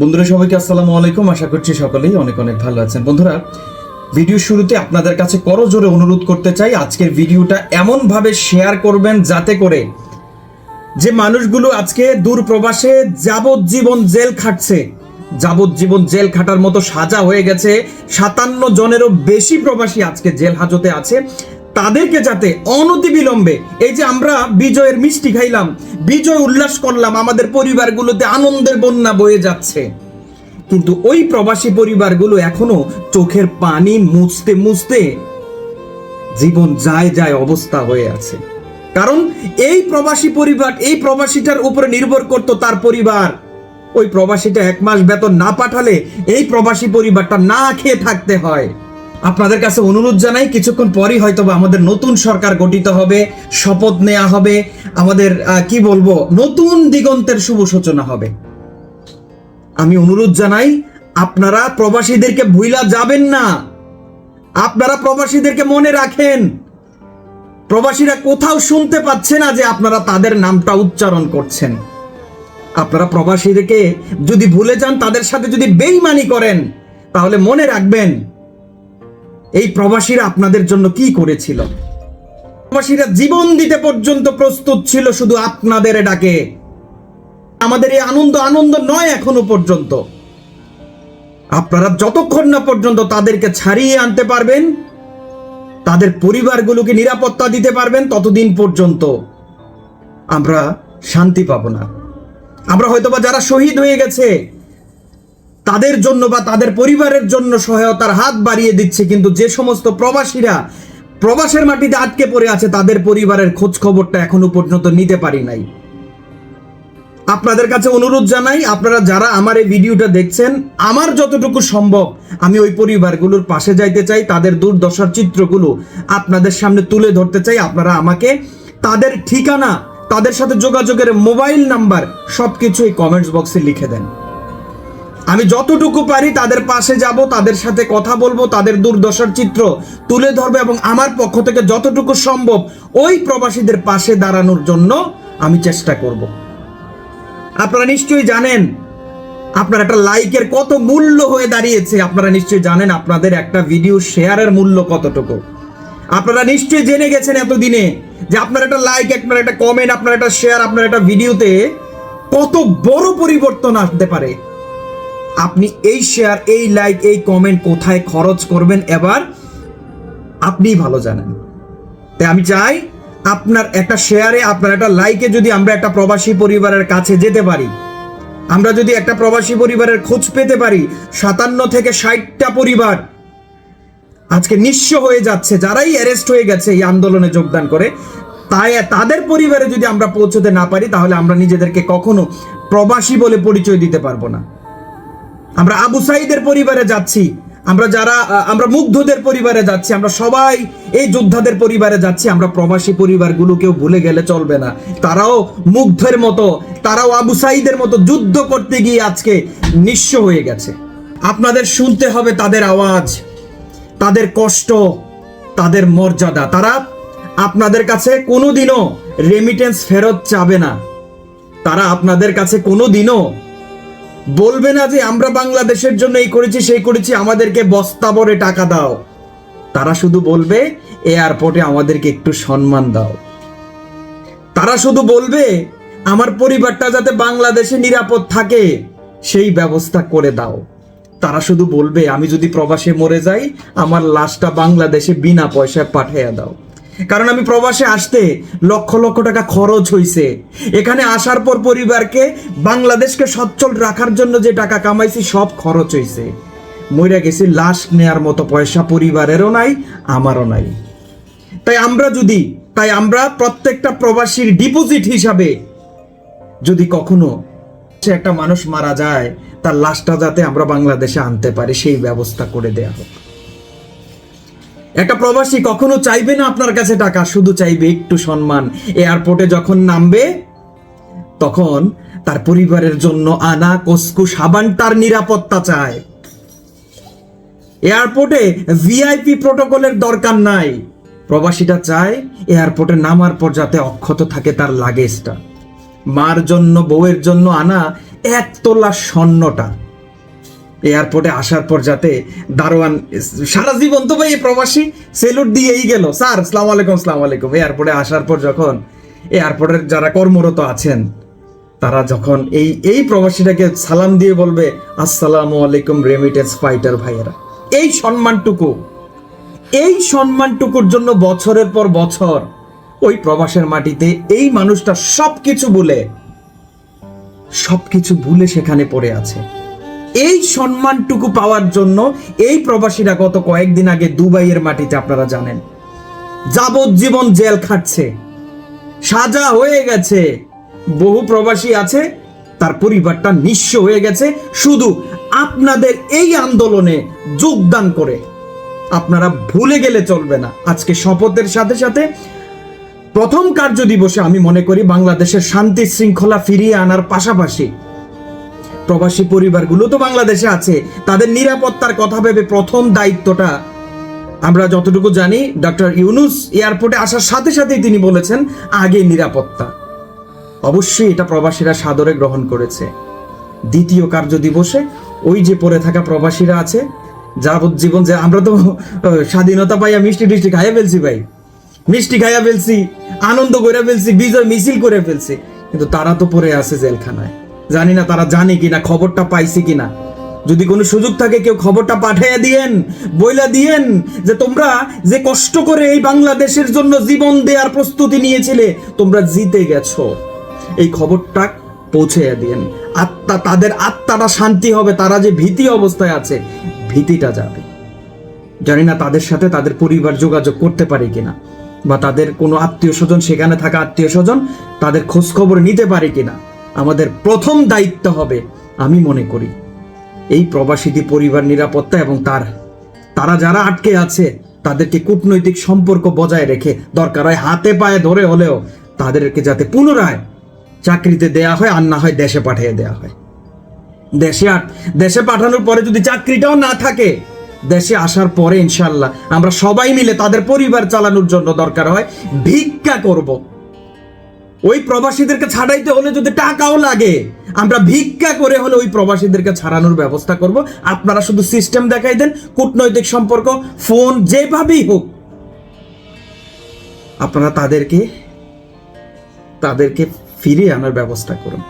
বন্ধুরা, সবাইকে আসসালামু আলাইকুম। আশা করছি সকলেই অনেক অনেক ভালো আছেন। বন্ধুরা ভিডিও শুরুতে আপনাদের কাছে করো জোরে অনুরোধ করতে চাই, আজকের ভিডিওটা এমনভাবে শেয়ার করবেন যাতে করে যে মানুষগুলো আজকে দূর প্রবাসে যাবজ্জীবন জেল খাটছে, যাবজ্জীবন জেল খাটার মতো সাজা হয়ে গেছে, সাতান্ন জনেরও বেশি প্রবাসী আজকে জেল হাজতে আছে। তাদেরকে যাতে অনতিবিলম্বে এই যে আমরা বিজয়ের মিষ্টি খাইলাম, বিজয় উল্লাস করলাম, আমাদের পরিবারগুলোতে আনন্দের বন্যা বয়ে যাচ্ছে। কিন্তু ওই প্রবাসী পরিবারগুলো এখনও চোখের পানি মুছতে মুছতে জীবন যায় যায় অবস্থা হয়ে আছে। কারণ এই প্রবাসী পরিবার, এই প্রবাসীটার উপরে নির্ভর করতো তার পরিবার। ওই প্রবাসীটা এক মাস বেতন না পাঠালে এই প্রবাসী পরিবারটা না খেয়ে থাকতে হয়। আপনাদের কাছে অনুরোধ জানাই, কিছুক্ষণ পরই হয়তো আমাদের নতুন সরকার গঠিত হবে, শপথ নেওয়া হবে, আমাদের কি বলব, নতুন দিগন্তের শুভ সূচনা হবে। আমি অনুরোধ জানাই, আপনারা প্রবাসীদেরকে ভুইলা যাবেন না। আপনারা প্রবাসীদেরকে মনে রাখেন, প্রবাসীরা কোথাও শুনতে পাচ্ছে না যে আপনারা তাদের নামটা উচ্চারণ করছেন। আপনারা প্রবাসীদেরকে যদি ভুলে যান, তাদের সাথে যদি বেইমানি করেন, তাহলে মনে রাখবেন এই প্রবাসীরা আপনাদের জন্য কি করেছিল? প্রবাসীরা জীবন দিতে পর্যন্ত প্রস্তুত ছিল শুধু আপনাদের ডাকে। আমাদের এই আনন্দ আনন্দ নয় এখনও পর্যন্ত। আপনারা যতক্ষণ না পর্যন্ত তাদেরকে ছাড়িয়ে আনতে পারবেন, তাদের পরিবারগুলোকে নিরাপত্তা দিতে পারবেন, ততদিন পর্যন্ত আমরা শান্তি পাব না। আমরা হয়তোবা যারা শহীদ হয়ে গেছে তাদের জন্য বা তাদের পরিবারের জন্য সহায়তার হাত বাড়িয়ে দিচ্ছে, কিন্তু যে সমস্ত প্রবাসীরা প্রবাসের মাটিতে আটকে পড়ে আছে, তাদের পরিবারের খোঁজ খবরটা এখনও পর্যন্ত নিতে পারি নাই। আপনাদের কাছে অনুরোধ জানাই, আপনারা যারা আমার এই ভিডিওটা দেখছেন, আমার যতটুকু সম্ভব আমি ওই পরিবারগুলোর পাশে যাইতে চাই, তাদের দুর্দশার চিত্রগুলো আপনাদের সামনে তুলে ধরতে চাই, আপনারা আমাকে তাদের ঠিকানা, তাদের সাথে যোগাযোগের মোবাইল নাম্বার সবকিছু এই কমেন্টস বক্সে লিখে দেন। আমি যতটুকু পারি তাদের পাশে যাব, তাদের সাথে কথা বলব, তাদের দুর্দশার চিত্র তুলে ধরবো এবং আমার পক্ষ থেকে যতটুকু সম্ভব ওই প্রবাসীদের পাশে দাঁড়ানোর জন্য আমি চেষ্টা করব। আপনারা নিশ্চয়ই জানেন, আপনার একটা লাইকের কত মূল্য হয়ে দাঁড়িয়েছে। আপনারা নিশ্চয়ই জানেন আপনাদের একটা ভিডিও শেয়ারের মূল্য কতটুকু। আপনারা নিশ্চয়ই জেনে গেছেন এতদিনে যে আপনার একটা লাইক আপনার একটা কমেন্ট আপনার একটা শেয়ার আপনার একটা ভিডিওতে কত বড় পরিবর্তন আসতে পারে। আপনি এই শেয়ার এই লাইক এই কমেন্ট কোথায় খরচ করবেন? এবার আপনিই ভালো জানেন। তাই আমি চাই আপনার একটা শেয়ারে আপনার একটা লাইকে যদি আমরা একটা প্রবাসী পরিবারের কাছে যেতে পারি, আমরা যদি একটা প্রবাসী পরিবারের খোঁজ পেতে পারি, সাতান্ন থেকে ষাটটা পরিবার আজকে নিঃস্ব হয়ে যাচ্ছে, যারাই অ্যারেস্ট হয়ে গেছে এই আন্দোলনে যোগদান করে, তাই তাদের পরিবারে যদি আমরা পৌঁছতে না পারি, তাহলে আমরা নিজেদেরকে কখনো প্রবাসী বলে পরিচয় দিতে পারব না। আমরা আবু সাইদের পরিবারে যাচ্ছি, আমরা যারা আমরা মুগ্ধদের পরিবারে যাচ্ছি, আমরা সবাই এই যোদ্ধাদের পরিবারে যাচ্ছি, আমরা প্রবাসী পরিবারগুলোকেও ভুলে গেলে চলবে না। তারাও মুগ্ধের মতো, তারাও আবু সাইদের মতো যুদ্ধ করতে গিয়ে আজকে নিঃস্ব হয়ে গেছে। আপনাদের শুনতে হবে তাদের আওয়াজ, তাদের কষ্ট, তাদের মর্যাদা। তারা আপনাদের কাছে কোনোদিনও রেমিটেন্স ফেরত চাবে না। তারা আপনাদের কাছে কোনোদিনও বলবে না যে আমরা বাংলাদেশের জন্য এই করেছি, সেই করেছি, আমাদেরকে বস্তা ভরে টাকা দাও। তারা শুধু বলবে, এয়ারপোর্টে আমাদেরকে একটু সম্মান দাও। তারা শুধু বলবে, আমার পরিবারটা যাতে বাংলাদেশে নিরাপদ থাকে, সেই ব্যবস্থা করে দাও। তারা শুধু বলবে, আমি যদি প্রবাসে মরে যাই, আমার লাশটা বাংলাদেশে বিনা পয়সায় পাঠিয়ে দাও। কারণ আমি প্রবাসে আসতে লক্ষ লক্ষ টাকা খরচ হইছে। এখানে আসার পর পরিবারকে, বাংলাদেশকে সচ্ছল রাখার জন্য যে টাকা কামাইছি, সব খরচ হইছে। মইরা গেছি লাশ নেয়ার মতো পয়সা পরিবারেরও নাই, আমারও নাই। তাই আমরা যদি, তাই আমরা প্রত্যেকটা প্রবাসীর ডিপোজিট হিসাবে যদি কখনো সে একটা মানুষ মারা যায়, তার লাশটা যাতে আমরা বাংলাদেশে আনতে পারি, সেই ব্যবস্থা করে দেয়া হোক। একটা প্রবাসী কখনো চাইবে না আপনার কাছে টাকা, শুধু চাইবে একটু সম্মান। এয়ারপোর্টে যখন নামবে, তখন তার পরিবারের জন্য আনা, কসকু, সাবান তার নিরাপত্তা চায়। এয়ারপোর্টে ভিআইপি প্রোটোকলের দরকার নাই। প্রবাসীটা চায় এয়ারপোর্টে নামার পর যাতে অক্ষত থাকে তার লাগেজটা। মার জন্য, বউয়ের জন্য আনা এক তোলা স্বর্ণটা। এয়ারপোর্টে আসার পর যাতে দারোয়ান, সারা জীবন তো ভাই প্রবাসী, সেলুট দিয়েই গেল। স্যার, সালাম আলাইকুম সালাম আলাইকুম। এয়ারপোর্টে আসার পর যখন এয়ারপোর্টের যারা কর্মরত আছেন, তারা যখন এই এই প্রবাসীটাকে সালাম দিয়ে বলবে, আসসালামু আলাইকুম রেমিটেন্স ফাইটার ভাইয়েরা। এই সম্মানটুকু, এই সম্মানটুকুর জন্য বছরের পর বছর ওই প্রবাসের মাটিতে এই মানুষটা সবকিছু বলে, সবকিছু ভুলে সেখানে পড়ে আছে। এই সম্মানটুকু পাওয়ার জন্য এই প্রবাসীরা গত কয়েকদিন আগে দুবাইয়ের মাটিতে, আপনারা জানেন। যাবজ্জীবন জেল খাটছে। সাজা হয়ে গেছে। বহু প্রবাসী আছে, তার পরিবারটা নিঃস্ব হয়ে গেছে। শুধু আপনাদের এই আন্দোলনে যোগদান করে। আপনারা ভুলে গেলে চলবে না। আজকে শপথের সাথে সাথে প্রথম কার্য দিবসে আমি মনে করি বাংলাদেশের শান্তি শৃঙ্খলা ফিরিয়ে আনার পাশাপাশি প্রবাসী পরিবারগুলো তো বাংলাদেশে আছে। তাদের নিরাপত্তার কথা ভেবে প্রথম দায়িত্বটা আমরা যতটুকু জানি ডক্টর ইউনুস এয়ারপোর্টে আসার সাথে সাথেই তিনি বলেছেন, আগে নিরাপত্তা। অবশ্যই এটা প্রবাসীরা সাদরে গ্রহণ করেছে। দ্বিতীয় কার্য দিবসে ওই যে পড়ে থাকা প্রবাসীরা আছে, যাবজ্জীবন যে আমরা তো, স্বাধীনতা পাইয়া মিষ্টি টিষ্টি খাইয়া ফেলছি ভাই। মিষ্টি খাইয়া ফেলছি, আনন্দ করে ফেলছি, বিজয় মিছিল করে ফেলছি, কিন্তু তারা তো পড়ে আছে জেলখানায়। জানি না তারা জানে কিনা, খবরটা পাইছে কিনা। যদি কোনো সুযোগ থাকে, কেউ খবরটা পাঠাইয়া দিয়েন, বইলা দিয়েন যে তোমরা যে কষ্ট করে এই বাংলাদেশের জন্য জীবন দেওয়ার প্রস্তুতি নিয়েছিলে, তোমরা জিতে গেছো। এই খবরটা পৌঁছাইয়া দিয়েন। আত্মা, তাদের আত্মাটা শান্তি হবে, তারা যে ভীতি অবস্থায় আছে, ভীতিটা যাবে। জানি না তাদের সাথে তাদের পরিবার যোগাযোগ করতে পারে কিনা, বা তাদের কোনো আত্মীয় স্বজন, সেখানে থাকা আত্মীয় স্বজন তাদের খোঁজ খবর নিতে পারে কিনা। আমাদের প্রথম দায়িত্ব হবে, আমি মনে করি। এই প্রবাসীদের পরিবার নিরাপত্তা এবং তার, তারা যারা আটকে আছে, তাদেরকে কূটনৈতিক সম্পর্ক বজায় রেখে, দরকার হয় হাতে পায়ে ধরে হলেও তাদেরকে যাতে পুনরায় চাকরিতে দেয়া হয় আর না হয় দেশে পাঠিয়ে দেয়া হয়। দেশে দেশে পাঠানোর পরে যদি চাকরিটাও না থাকে, দেশে আসার পরে ইনশাল্লাহ আমরা সবাই মিলে তাদের পরিবার চালানোর জন্য দরকার হয়, ভিক্ষা করব। ওই প্রবাসীদেরকে ছাড়াইতে হলে যদি টাকাও লাগে, আমরা ভিক্ষা করে হলে ওই প্রবাসীদেরকে ছাড়ানোর ব্যবস্থা করব। আপনারা শুধু সিস্টেম দেখাই দেন, কূটনৈতিক সম্পর্ক ফোন যেভাবেই হোক। আপনারা তাদেরকে তাদেরকে ফিরিয়ে আনার ব্যবস্থা করুন।